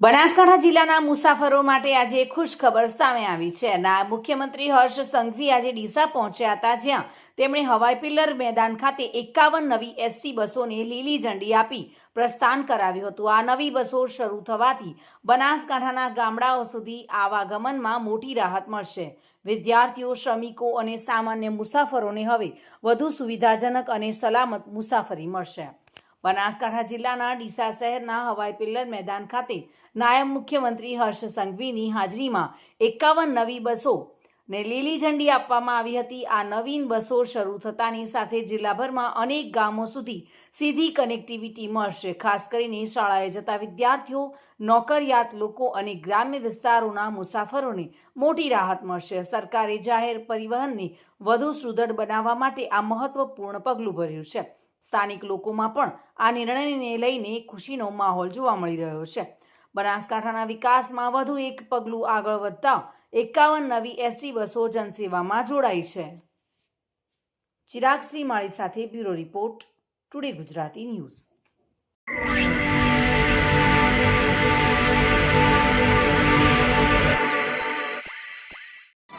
બનાસકાંઠા જિલ્લાના મુસાફરો માટે આજે ખુશ ખબર સામે આવી છે મુખ્યમંત્રી હર્ષ સંઘવી આજે ડીસા પહોંચ્યા હતા, જ્યાં તેમણે હવાઈ પિલ્લર મેદાન ખાતે એકાવન નવી એસટી બસોને લીલી ઝંડી આપી પ્રસ્થાન કરાવ્યું હતું. આ નવી બસો શરૂ થવાથી બનાસકાંઠાના ગામડાઓ સુધી આવાગમનમાં મોટી રાહત મળશે. વિદ્યાર્થીઓ, શ્રમિકો અને સામાન્ય મુસાફરોને હવે વધુ સુવિધાજનક અને સલામત મુસાફરી મળશે. બનાસકાંઠા જિલ્લાના ડીસા શહેરના હવાઈ પિલ્લર મેદાન ખાતે નાયબ મુખ્યમંત્રી હર્ષ સંઘવીની હાજરીમાં એકાવન નવી બસો ને લીલી ઝંડી આપવામાં આવી હતી. આ નવીન બસો શરૂ થતાની સાથે જિલ્લાભરમાં અનેક ગામો સુધી સીધી કનેક્ટિવિટી મળશે. ખાસ કરીને શાળાએ જતા વિદ્યાર્થીઓ, નોકરિયાત લોકો અને ગ્રામ્ય વિસ્તારોના મુસાફરોને મોટી રાહત મળશે. સરકારે જાહેર પરિવહનને વધુ સુદૃઢ બનાવવા માટે આ મહત્વપૂર્ણ પગલું ભર્યું છે. સ્થાનિક લોકોમાં પણ આ નિર્ણયને લઈને ખુશીનો માહોલ જોવા મળી રહ્યો છે. બનાસકાંઠાના વિકાસમાં વધુ એક પગલું આગળ વધતા એકાવન નવી એસી બસો જનસેવામાં જોડાઈ છે. ચિરાગ શ્રીમાળી સાથે bureau report, today Gujarati news.